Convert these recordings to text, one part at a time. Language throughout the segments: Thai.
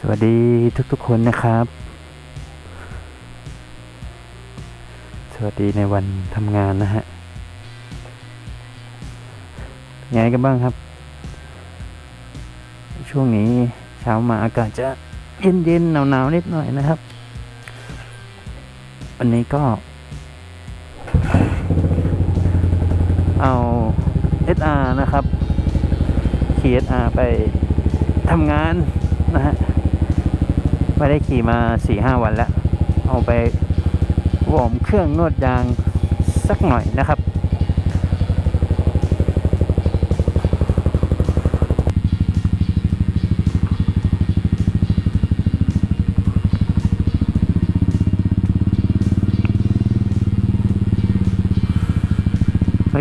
สวัสดีทุกๆคนนะครับ สวัสดีในวันทำงานนะฮะยังไงกันบ้างครับ ช่วงนี้เช้ามาอากาศจะเย็นๆหนาวๆน,นิดหน่อยนะครับ วันนี้ก็ เอา SR นะครับขี่ SR ไปทำงานนะฮะ ไม่ได้ขี่มาสี่ห้าวันแล้ว เอาไปวอร์มเครื่องนวดยางสักหน่อยนะครับ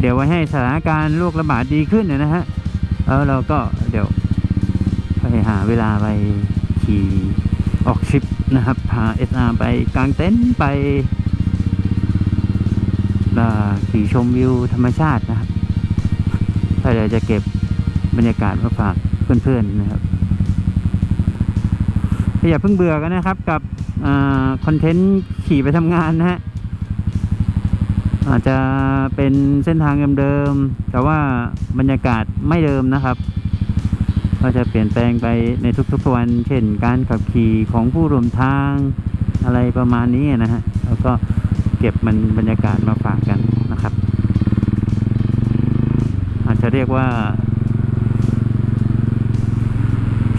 เดี๋ยวไว้ให้สถานการณ์โรคระบาดดีขึ้นเนี่ยนะฮะแล้วเราก็เดี๋ยวไปหาเวลาไปขี่ ออกทริปนะครับ พาเอสอาไปกางเต็นท์ไปขี่ชมวิวธรรมชาตินะครับก็เดี๋ยวจะเก็บบรรยากาศมาฝากเพื่อนๆนะครับอย่าเพิ่งเบื่อกันนะครับกับคอนเทนต์ขี่ไปทำงานนะฮะอาจจะเป็นเส้นทางเดิมๆแต่ว่าบรรยากาศไม่เดิมนะครับ ก็จะเปลี่ยนแปลงไปในทุกๆวัน เช่น การขับขี่ของผู้ร่วมทางอะไรประมาณนี้นะฮะแล้วก็เก็บมันบรรยากาศมาฝากกันนะครับ อาจจะเรียกว่า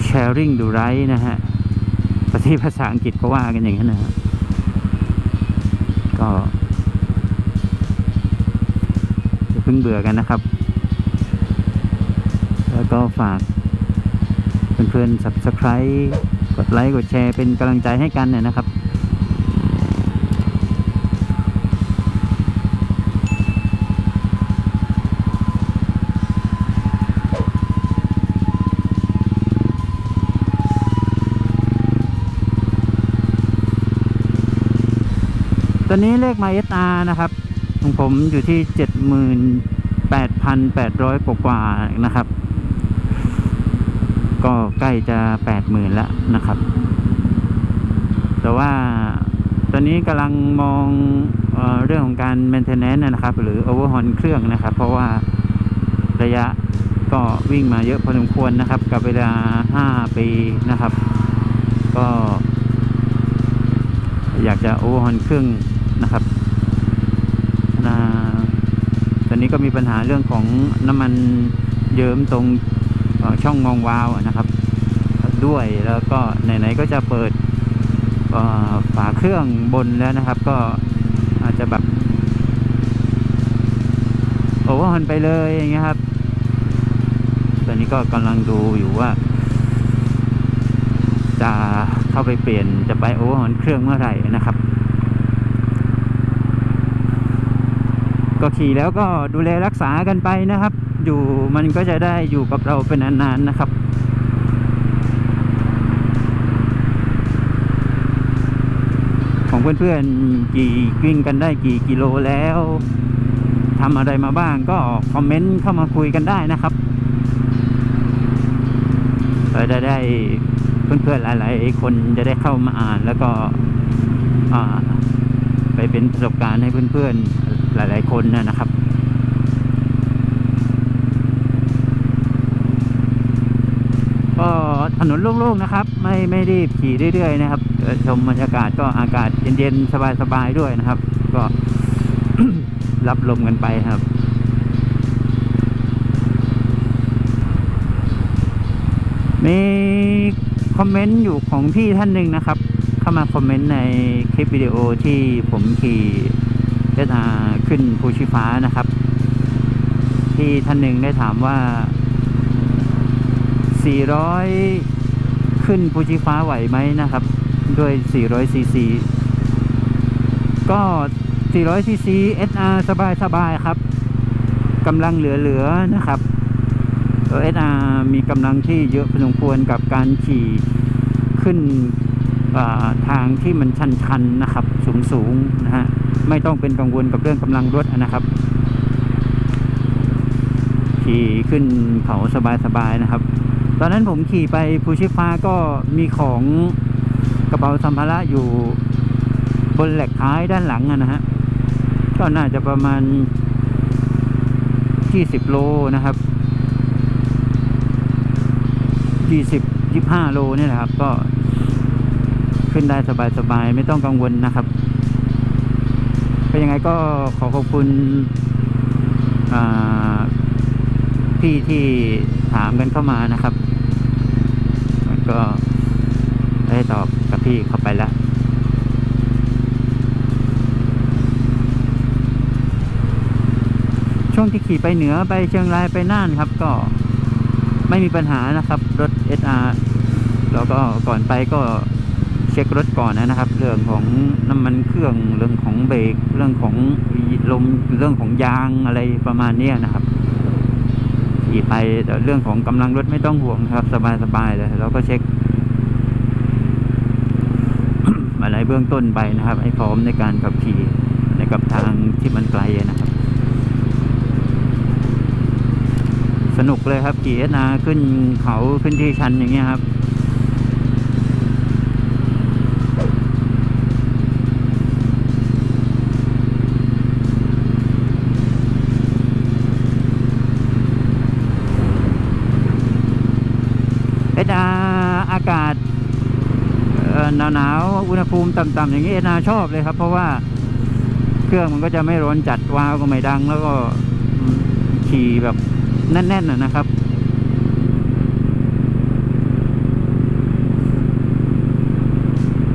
sharing the right นะฮะประเทศภาษาอังกฤษก็ว่ากันอย่างนั้นนะฮะก็เพิ่งเบื่อกันนะครับ แล้วก็ฝาก เพื่อนๆ subscribe กดไลค์ กดแชร์เป็นกำลังใจให้กันเนี่ยนะครับ ตอนนี้เลขมา SR นะครับ ของผมอยู่ที่ 78,800 กว่าๆนะครับ ก็ใกล้จะแปดหมื่นแล้วนะครับ แต่ว่าตอนนี้กำลังมองเออเรื่องของการ maintenance นะครับ หรือ overhaul เครื่องนะครับ เพราะว่าระยะก็วิ่งมาเยอะพอสมควรนะครับ กับเวลา 5 ปีนะครับ ก็ อยากจะ overhaul เครื่องนะครับนะตอนนี้ก็มีปัญหาเรื่องของน้ำมันเยิ้มตรง ช่องมองวาวนะครับ ด้วยแล้วก็ไหนๆก็จะเปิดฝาเครื่องบนแล้วนะครับ ก็อาจจะแบบโอเวอร์ฮอนไปเลยอย่างเงี้ยครับ ตอนนี้ก็กำลังดูอยู่ว่า จะเข้าไปเปลี่ยนจะไปโอเวอร์ฮอนเครื่องเมื่อไหร่นะครับก็ขี่แล้วก็ดูแลรักษากันไปนะครับ อยู่มันก็จะได้อยู่กับเราเป็นนานๆนะครับของเพื่อนๆกี่วิ่งกันได้กี่กิโลแล้วทำอะไรมาบ้างก็คอมเมนต์เข้ามาคุยกันได้นะครับเราจะได้เพื่อนๆหลายๆ คนจะได้เข้ามาอ่านแล้วก็ไปเป็นประสบการณ์ให้เพื่อนๆหลาย ๆ คนนะครับ ก็ ถนนโล่งๆนะครับ ไม่ไม่รีบขี่เรื่อยๆนะครับชมบรรยากาศก็อากาศเย็นๆสบายๆด้วยนะครับ ก็รับลมกันไปครับมีคอมเมนต์อยู่ของพี่ท่านหนึ่งนะครับ เข้ามาคอมเมนต์ในคลิปวิดีโอที่ผมขี่เอสอาขึ้นภูชีฟ้านะครับ ที่ท่านหนึ่งได้ถามว่า 400 ขึ้นภูชีฟ้าไหวไหมนะครับ ด้วย 400 ซีซี ก็ 400 ซีซี SR สบายสบายๆครับกำลังเหลือๆนะครับตัว SR มีกำลังที่เยอะพอสมควรกับการขี่ขึ้นาทางที่มันชันๆนะครับ สูงๆนะฮะไม่ต้องเป็นกังวลกับเรื่องกำลังรถนะครับขี่ขึ้นเขาสบายๆนะครับ อนนั้นผมขี่ไปภูชิฟ้าก็มีของกระเป๋าสัมภาระอยู่บนแหลกท้ายด้านหลังนะฮะ ก็น่าจะประมาณ 20 โลนะครับ 20 25 โลนี่แหละครับ ก็ขึ้นได้สบายๆ ไม่ต้องกังวลนะครับเป็นยังไงก็ขอขอบคุณพี่ที่ถามกันเข้ามานะครับ ก็ได้ตอบกับพี่เข้าไปแล้วช่วงที่ขี่ไปเหนือไปเชียงรายไปน่านครับ ก็ไม่มีปัญหานะครับ รถ SR แล้วก็ก่อนไปก็เช็ครถก่อนนะครับ เรื่องของน้ำมันเครื่องเรื่องของเบรกเรื่องของลมเรื่องของยางอะไรประมาณนี้นะครับ ขี่ไปเรื่องของกำลังรถไม่ต้องห่วงครับ สบายๆเลยเราก็เช็คอะไรเบื้องต้นไปนะครับ ให้พร้อมในการขับขี่ในกับทางที่มันไกลนะครับ สนุกเลยครับขี่เอสนาขึ้นเขาขึ้นที่ชันอย่างเงี้ยครับ หนาวหนาวๆอุณหภูมิต่ำๆอย่างนี้เอสอาชอบเลยครับ เพราะว่าเครื่องมันก็จะไม่ร้อนจัดวาวก็ไม่ดัง แล้วก็ขี่แบบแน่นๆนะครับ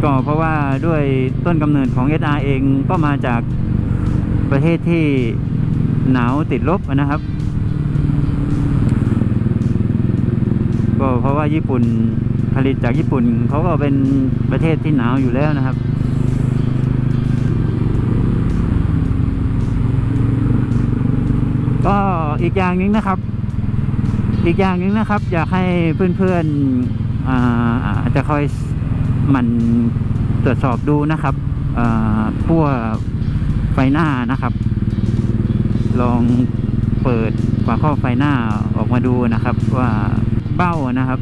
ก็เพราะว่าด้วยต้นกำเนิดของ SR เองก็มาจากประเทศที่หนาวติดลบนะครับ ก็เพราะว่าญี่ปุ่น ลิตจากญี่ปุ่นเขาก็เป็นประเทศที่หนาวอยู่แล้วนะครับ ก็อีกอย่างหนึ่งนะครับ อีกอย่างหนึ่งนะครับ อยากให้เพื่อนๆอาอาจจะคอยหมันตรวจสอบดูนะครับพวกไฟหน้านะครับ ลองเปิดฝาครอบไฟหน้าออกมาดูนะครับ ว่าเบ้านะครับ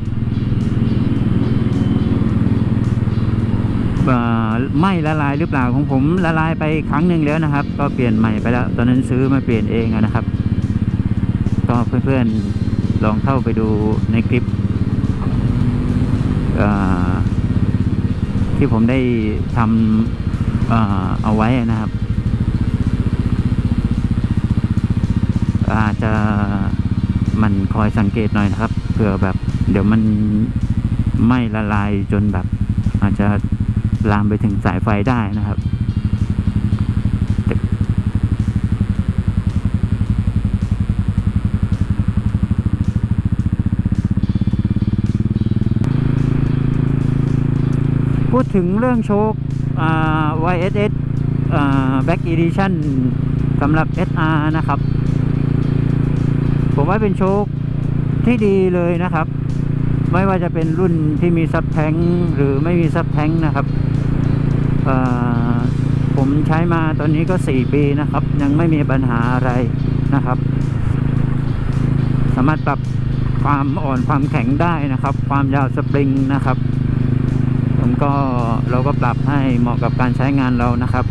ไม่ละลายหรือเปล่าของผมละลายไปครั้งหนึ่งแล้วนะครับ ก็เปลี่ยนใหม่ไปแล้ว ตอนนั้นซื้อมาเปลี่ยนเองนะครับ ก็เพื่อนๆลองเข้าไปดูในคลิปที่ผมได้ทำเอาไว้นะครับ อาจจะมันคอยสังเกตหน่อยนะครับเผื่อแบบ เดี๋ยวมันไม่ละลายจนแบบ อาจจะ ลามไปถึงสายไฟได้นะครับพูดถึงเรื่องโชค YSS Back Edition สำหรับ SR นะครับ ผมว่าเป็นโชคที่ดีเลยนะครับ ไม่ว่าจะเป็นรุ่นที่มีซับแทงหรือไม่มีซับแทงนะครับ ผมใช้มาตอนนี้ก็ 4 ปีนะครับ ยังไม่มีปัญหาอะไรนะครับ สามารถปรับความอ่อนความแข็งได้นะครับ ความยาวสปริงนะครับ ผมก็เราก็ปรับให้เหมาะกับการใช้งานเรานะครับ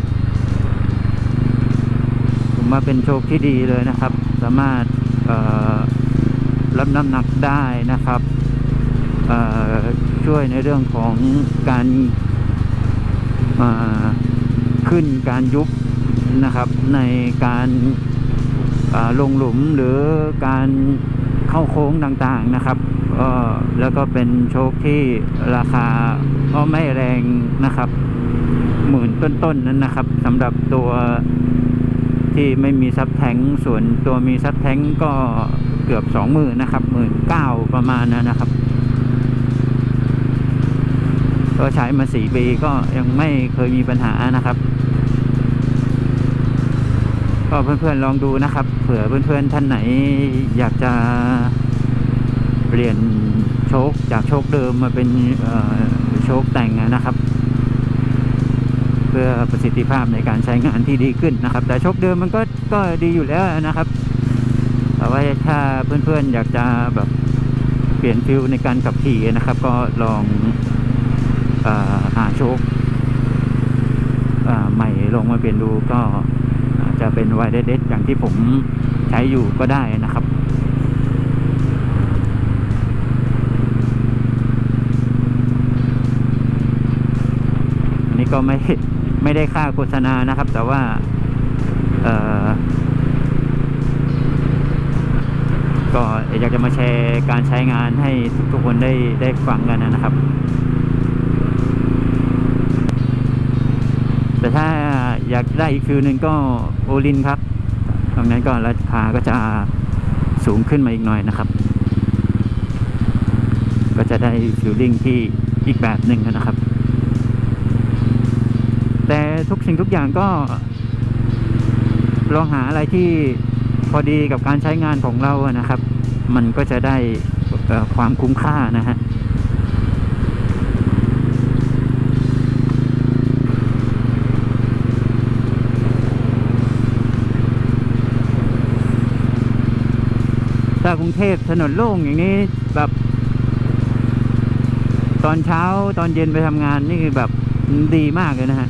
ผมว่าเป็นโชคที่ดีเลยนะครับ สามารถรับน้ำหนักได้นะครับช่วยในเรื่องของการ ขึ้นการยุบนะครับในการาลงหลุมหรือการเข้าโค้งต่างๆนะครับแล้วก็เป็นโชคที่ราคาก็ไม่แรงนะครับหมื่นต้นๆนั้นนะครับสำหรับตัวที่ไม่มีซับแทงส่วนตัวมีซับแทงก็เกือบสองหมื่นนะครับหมื่นเก้าประมาณนั้นนะครับ ก็ใช้มาสี่ปีก็ยังไม่เคยมีปัญหานะครับ ก็เพื่อนๆลองดูนะครับ เผื่อเพื่อนๆท่านไหน อยากจะเปลี่ยนโชคจากโชคเดิมมาเป็นโชคแต่งนะครับ เพื่อประสิทธิภาพในการใช้งานที่ดีขึ้นนะครับ แต่โชคเดิมมันก็ก็ดีอยู่แล้วนะครับแต่ว่าถ้าเพื่อนๆอยากจะแบบเปลี่ยนฟิลในการขับขี่นะครับ ก็ลอง หาโชคใหม่ลงมาเปลี่ยนดูก็จะเป็นไวเดสอย่างที่ผมใช้อยู่ก็ได้นะครับอันนี้ก็ไม่ไม่ได้ค่าโฆษณานะครับ แต่ว่าก็อยากจะมาแชร์การใช้งานให้ทุกคนได้ได้ฟังกันนะครับ แต่ถ้าอยากได้อีกฟิลหนึ่งก็โอลินครับ ตรงนั้นก็ราคาก็จะสูงขึ้นมาอีกหน่อยนะครับ ก็จะได้ฟิลลิ่งที่อีกแบบหนึ่งนะครับ แต่ทุกสิ่งทุกอย่างก็ลองหาอะไรที่พอดีกับการใช้งานของเรานะครับ มันก็จะได้ความคุ้มค่านะฮะ ถ้ากรุงเทพถนนโล่งอย่างนี้แบบตอนเช้าตอนเย็นไปทำงานนี่คือแบบดีมากเลยนะฮะ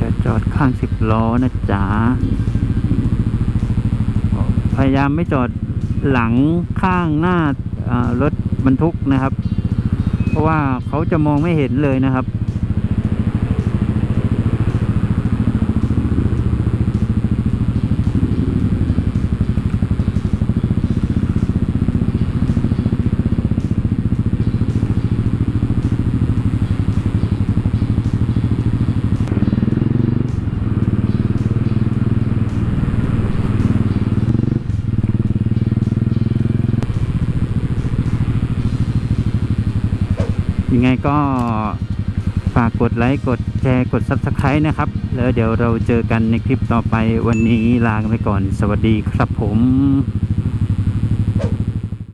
จะจอดข้างสิบ ล้อนะจ๊ะพยายามไม่จอดหลังข้างหน้าอ่ารถบรรทุกนะครับ เพราะว่าเขาจะมองไม่เห็นเลยนะครับ ยังไงก็ฝากกดไลค์กดแชร์กด Subscribe นะครับ แล้วเดี๋ยวเราเจอกันในคลิปต่อไปวันนี้ลาไปก่อน สวัสดีครับผม